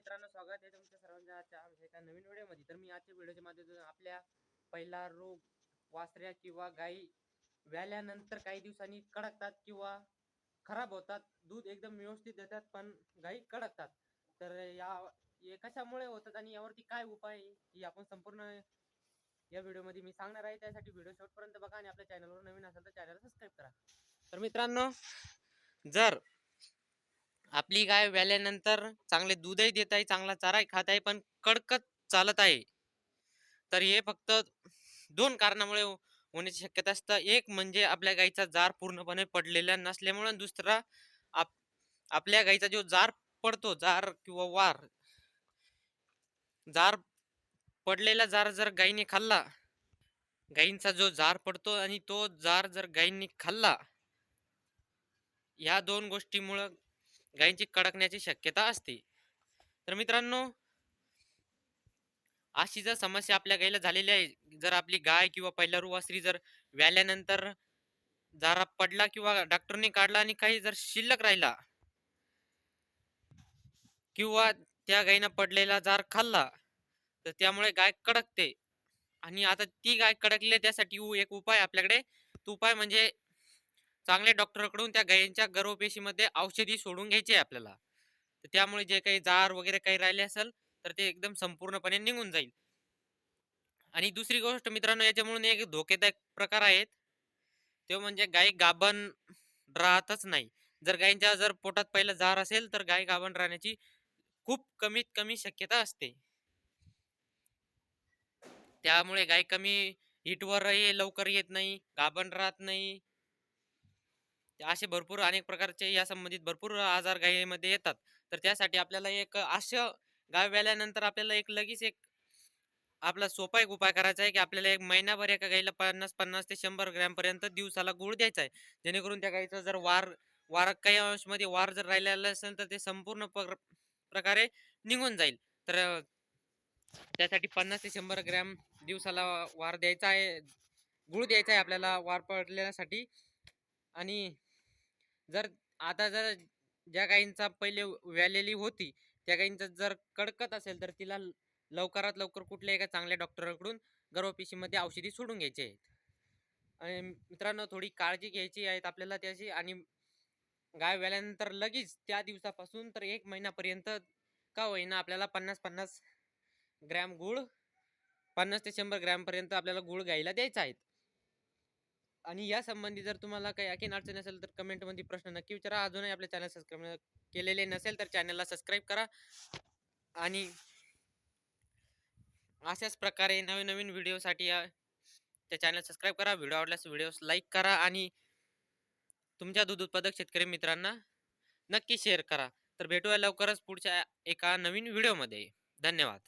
मित्रांनो स्वागत आहे तुमच्या सर्वांच्या आजच्या आमच्या एका नवीन व्हिडिओमध्ये. तर मी आजच्या व्हिडिओच्या माध्यमातून आपल्या पहिला रोग वासऱ्या किंवा गाई व्याल्यानंतर काही दिवसांनी कडकतात किंवा खराब होतात. दूध एकदम व्यवस्थित देतात पण गाई कडकतात. तर या हे कशामुळे होतात आणि यावरती काय उपाय ही आपण संपूर्ण या व्हिडिओमध्ये मी सांगणार आहे. त्यासाठी व्हिडिओ शेवटपर्यंत बघा आणि आपल्या चॅनलवर नवीन असेल तर चॅनलला सबस्क्राईब करा. तर मित्रांनो जर आपली गाय व्याल्यानंतर चांगले दूधही देत आहे चांगला चाराही खात आहे पण कडकत चालत आहे. तर हे फक्त दोन कारणामुळे हो, होण्याची शक्यता असतं. एक म्हणजे आपल्या गाईचा जार पूर्णपणे पडलेला नसल्यामुळे दुसरा आप आपल्या गाईचा जो जार पडतो जार किंवा वार जार पडलेला जार जर गाईने खाल्ला गाईंचा जो जार पडतो आणि तो जार जर गाईंनी खाल्ला या दोन गोष्टीमुळं गायींची कडकण्याची शक्यता असते. तर मित्रांनो अशी जर समस्या आपल्या गायीला झालेली आहे जर आपली गाय किंवा पहिला रुवासरी जर व्याल्यानंतर जारा पडला किंवा डॉक्टरने काढला आणि काही जर शिल्लक राहिला किंवा त्या गायीनं पडलेला जार खाल्ला तर त्यामुळे गाय कडकते. आणि आता ती गाय कडकली त्यासाठी एक उपाय आपल्याकडे तो उपाय म्हणजे चांगल्या डॉक्टरकडून त्या गायींच्या गर्भपेशीमध्ये औषधी सोडून घ्यायची आहे आपल्याला. तर त्यामुळे जे काही जार वगैरे काही राहिले असेल तर ते एकदम संपूर्णपणे निघून जाईल. आणि दुसरी गोष्ट मित्रांनो याच्यामुळे एक धोकेदायक प्रकार आहेत. ते म्हणजे गाय गाभण राहतच नाही. जर गायींच्या जर पोटात पहिलं जार असेल तर गाय गाभण राहण्याची खूप कमीत कमी शक्यता असते. त्यामुळे गाय कमी हिटवर लवकर येत नाही गाभण राहत नाही. असे भरपूर अनेक प्रकारचे या संबंधित भरपूर आजार गायीमध्ये येतात. तर त्यासाठी आपल्याला एक असं गाय व्याल्यानंतर आपल्याला एक लगेच एक आपला सोपा एक उपाय करायचा आहे की आपल्याला एक महिनाभर एका गाईला पन्नास पन्नास ते शंभर ग्रॅमपर्यंत दिवसाला गुळ द्यायचा आहे. जेणेकरून त्या गाईचा जर वार वार काही अंशमध्ये वार जर राहिलेला असेल तर ते संपूर्ण प्रकारे निघून जाईल. तर त्यासाठी पन्नास ते शंभर ग्रॅम दिवसाला वार द्यायचा आहे. गुळ द्यायचा आहे आपल्याला वार पडलेल्यासाठी आणि जर आता जर ज्या गायींचा पहिले व्यालेली होती त्या गायींचा जर कडकत असेल तर तिला ल- लवकरात लवकर कुठल्या एका चांगल्या डॉक्टरकडून गर्भपेशीमध्ये औषधी सोडून घ्यायची आहेत. आणि मित्रांनो थोडी काळजी घ्यायची आहेत आपल्याला त्याची आणि गाय व्याल्यानंतर लगेच त्या दिवसापासून तर एक महिन्यापर्यंत का होईना आपल्याला पन्नास पन्नास ग्रॅम गुळ पन्नास ते शंभर ग्रॅमपर्यंत आपल्याला गुळ गायला द्यायचा आहे. आणि या संबंधी जर तुम्हाला काही आणखीन अडचण असेल तर कमेंटमध्ये प्रश्न नक्की विचारा. अजूनही आपल्या चॅनल सबस्क्राईब केलेले नसेल तर चॅनलला सबस्क्राईब करा. आणि अशाच प्रकारे नवीन नवीन व्हिडिओसाठी या त्या चॅनल सबस्क्राईब करा. व्हिडिओ आवडल्यास व्हिडिओ लाईक करा आणि तुमच्या दूध उत्पादक शेतकरी मित्रांना नक्की शेअर करा. तर भेटूया लवकरच पुढच्या एका नवीन व्हिडिओमध्ये. धन्यवाद.